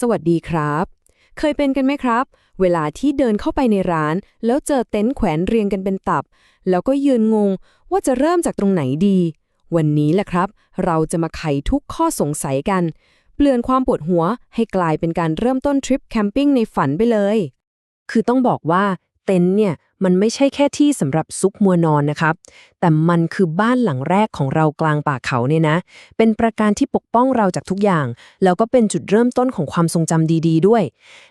สวัสดีครับ เคยเป็นกันไหมครับ เวลาที่เดินเข้าไปในร้าน แล้วเจอเต็นท์แขวนเรียงกันเป็นตับ แล้วก็ยืนงงว่าจะเริ่มจากตรงไหนดี วันนี้แหละครับ เราจะมาไขทุกข้อสงสัยกัน เปลี่ยนความปวดหัวให้กลายเป็นการเริ่มต้นทริปแคมปิ้งในฝันไปเลย คือต้องบอกว่า เต็นท์เนี่ยมันไม่ใช่แค่ที่สำหรับซุกมัวนอนนะครับ แต่มันคือบ้านหลังแรกของเรากลางป่าเขาเนี่ยนะ เป็นประการที่ปกป้องเราจากทุกอย่าง แล้วก็เป็นจุดเริ่มต้นของความทรงจำดีๆด้วย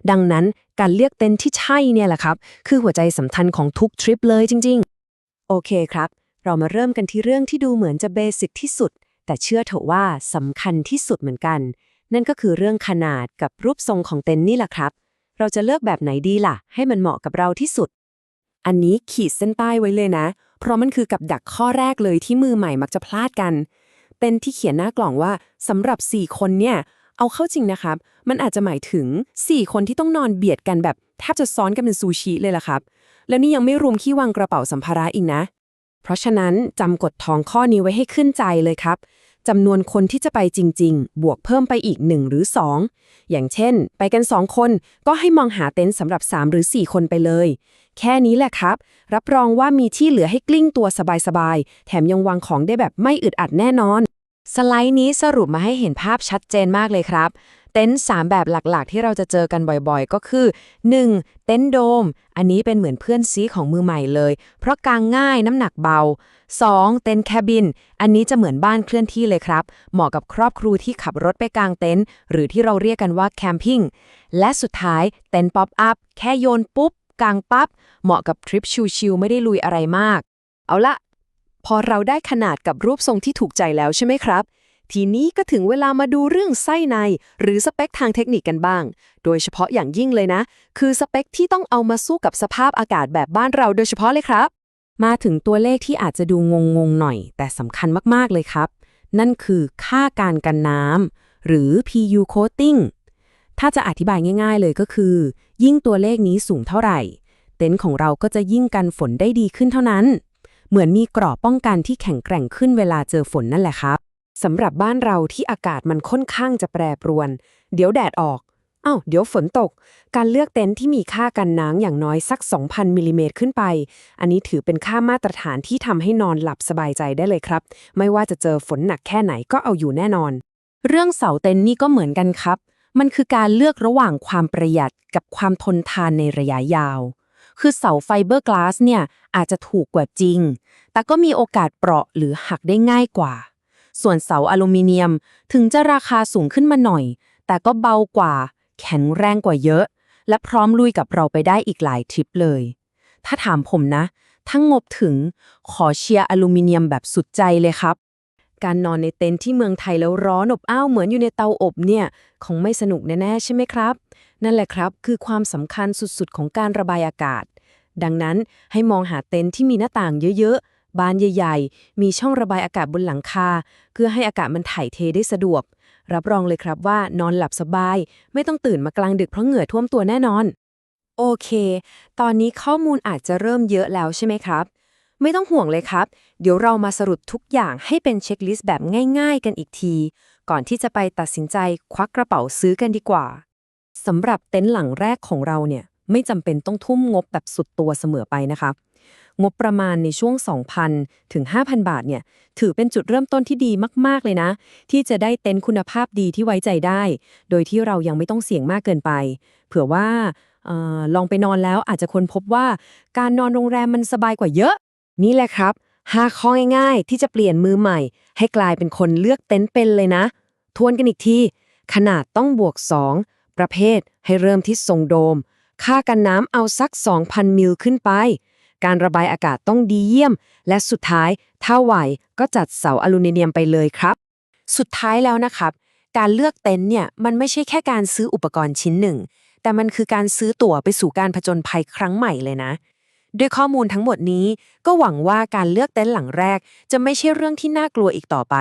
ดังนั้นการเลือกเต็นท์ที่ใช่เนี่ยแหละครับ คือหัวใจสำคัญของทุกทริปเลยจริง ๆ โอเคครับ เรามาเริ่มกันที่เรื่องที่ดูเหมือนจะเบสิกที่สุด แต่เชื่อเถอะว่าสำคัญที่สุดเหมือนกัน นั่นก็คือเรื่องขนาดกับรูปทรงของเต็นท์นี่แหละครับ เราจะเลือกแบบไหนดีล่ะ ให้มันเหมาะกับเราที่สุด อันนี้ขีดเส้นใต้ไว้เลยนะ เพราะมันคือกับดักข้อแรกเลยที่มือใหม่มักจะพลาดกันเต็นท์ที่เขียนหน้ากล่องว่าสำหรับ 4 คนเนี่ย เอาเข้าจริงนะครับ มันอาจจะหมายถึง 4 คนที่ต้องนอนเบียดกันแบบแทบจะซ้อนกันเป็นซูชิเลยล่ะครับ แล้วนี่ยังไม่รวมขี้วางกระเป๋าสัมภาระอีกนะ เพราะฉะนั้นจำกฎทองข้อนี้ไว้ให้ขึ้นใจเลยครับ จำนวนคนที่จะไปจริง ๆ บวกเพิ่มไปอีก 1 หรือ 2 อย่างเช่น ไปกัน 2 คนก็ให้มองหาเต็นท์สำหรับ 3 หรือ 4 คนไปเลย แค่นี้แหละครับ รับรองว่ามีที่เหลือให้กลิ้งตัวสบายๆ แถมยังวางของได้แบบไม่อึดอัดแน่นอน สไลด์นี้สรุปมาให้เห็นภาพชัดเจนมากเลยครับ เต็นท์3แบบหลักๆ ที่เราจะเจอกันบ่อยๆ ก็คือ 1. เต็นท์โดม อันนี้เป็นเหมือนเพื่อนซีของมือใหม่เลย เพราะกางง่ายน้ำหนักเบา 2. เต็นท์แคบิน อันนี้จะเหมือนบ้านเคลื่อนที่เลยครับ เหมาะกับครอบครัวที่ขับรถไปกางเต็นท์หรือที่เราเรียกกันว่าแคมปิ้งและสุดท้ายเต็นท์ป๊อปอัพแค่โยนปุ๊บกางปั๊บเหมาะกับทริปชิลๆไม่ได้ลุยอะไรมาก เอาละพอเราได้ขนาดกับรูปทรงที่ถูกใจแล้วใช่ไหมครับ ทีนี้ก็ถึงเวลามาดูเรื่องไส้ใน หรือสเปคทางเทคนิคกันบ้าง โดยเฉพาะอย่างยิ่งเลยนะ คือสเปคที่ต้องเอามาสู้กับสภาพอากาศแบบบ้านเราโดยเฉพาะเลยครับ มาถึงตัวเลขที่อาจจะดูงงๆหน่อย แต่สำคัญมากๆเลยครับ นั่นคือค่าการกันน้ำหรือ PU coating ถ้าจะอธิบายง่าย ๆ เลยก็คือ ยิ่งตัวเลขนี้สูงเท่าไหร่ เต็นท์ของเราก็จะยิ่งกันฝนได้ดีขึ้นเท่านั้น เหมือนมีกรอบป้องกันที่แข็งแกร่งขึ้นเวลาเจอฝนนั่นแหละครับ สำหรับบ้านเราที่อากาศมันค่อนข้างจะแปรปรวน เดี๋ยวแดดออกอ้าวเดี๋ยวฝนตก การเลือกเต็นท์ที่มีค่ากันน้ำอย่างน้อยสัก 2,000มิลลิเมตรขึ้นไป อันนี้ถือเป็นค่ามาตรฐานที่ทำให้นอนหลับสบายใจได้เลยครับ ไม่ว่าจะเจอฝนหนักแค่ไหนก็เอาอยู่แน่นอน เรื่องเสาเต็นท์นี่ก็เหมือนกันครับ มันคือการเลือกระหว่างความประหยัดกับความทนทานในระยะยาว คือเสาไฟเบอร์กลาสเนี่ยอาจจะถูกกว่าจริง แต่ก็มีโอกาสเปราะหรือหักได้ง่ายกว่า ส่วนเสาอลูมิเนียมถึงจะราคาสูงขึ้นมาหน่อย แต่ก็เบากว่า แข็งแรงกว่าเยอะ และพร้อมลุยกับเราไปได้อีกหลายทริปเลย ถ้าถามผมนะถ้างบถึงขอเชียร์อลูมิเนียมแบบสุดใจเลยครับ การนอนในเต็นท์ที่เมืองไทยแล้วร้อนอบอ้าวเหมือนอยู่ในเตาอบเนี่ยคงไม่สนุกแน่ๆใช่ไหมครับ นั่นแหละครับ คือความสำคัญสุดๆ ของการระบายอากาศดังนั้นให้มองหาเต็นท์ที่มีหน้าต่างเยอะๆ บานใหญ่ ๆ มีช่องระบายอากาศบนหลังคา เพื่อให้อากาศมันถ่ายเทได้สะดวก รับรองเลยครับว่านอนหลับสบาย ไม่ต้องตื่นมากลางดึกเพราะเหงื่อท่วมตัวแน่นอน โอเค ตอนนี้ข้อมูลอาจจะเริ่มเยอะแล้วใช่ไหมครับ ไม่ต้องห่วงเลยครับ เดี๋ยวเรามาสรุปทุกอย่างให้เป็นเช็คลิสต์แบบง่าย ๆ กันอีกที ก่อนที่จะไปตัดสินใจควักกระเป๋าซื้อกันดีกว่าสำหรับเต็นท์หลังแรกของเราเนี่ยไม่จำเป็นต้องทุ่มงบแบบสุดตัวเสมอไปนะคะ งบประมาณในช่วง 2,000 ถึง 5,000 บาทเนี่ยถือเป็นจุดเริ่มต้นที่ดีมาก ๆ เลยนะ ที่จะได้เต็นท์คุณภาพดีที่ไว้ใจได้ โดยที่เรายังไม่ต้องเสี่ยงมากเกินไป เผื่อว่าออลองไปนอนแล้วอาจจะค้นพบว่าการนอนโรงแรมมันสบายกว่าเยอะ นี่แหละครับ5ข้อง่าย ๆ ที่จะเปลี่ยนมือใหม่ ให้กลายเป็นคนเลือกเต็นท์เป็นเลยนะ ทวนกันอีกที ขนาดต้องบวก 2 ประเภทให้เริ่มที่ทรงโดม ค่ากันน้ำเอาสัก 2,000 มิลขึ้นไป การระบายอากาศต้องดีเยี่ยม และสุดท้ายถ้าไหวก็จัดเสาอลูมิเนียมไปเลยครับ สุดท้ายแล้วนะครับ การเลือกเต็นท์เนี่ยมันไม่ใช่แค่การซื้ออุปกรณ์ชิ้นหนึ่ง แต่มันคือการซื้อตั๋วไปสู่การผจญภัยครั้งใหม่เลยนะด้วยข้อมูลทั้งหมดนี้ ก็หวังว่าการเลือกเต็นท์หลังแรก จะไม่ใช่เรื่องที่น่ากลัวอีกต่อไป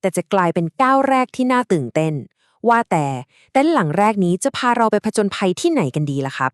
แต่จะกลายเป็นก้าวแรกที่น่าตื่นเต้น ว่าแต่เต็นท์หลังแรกนี้จะพาเราไปผจญภัยที่ไหนกันดีล่ะครับ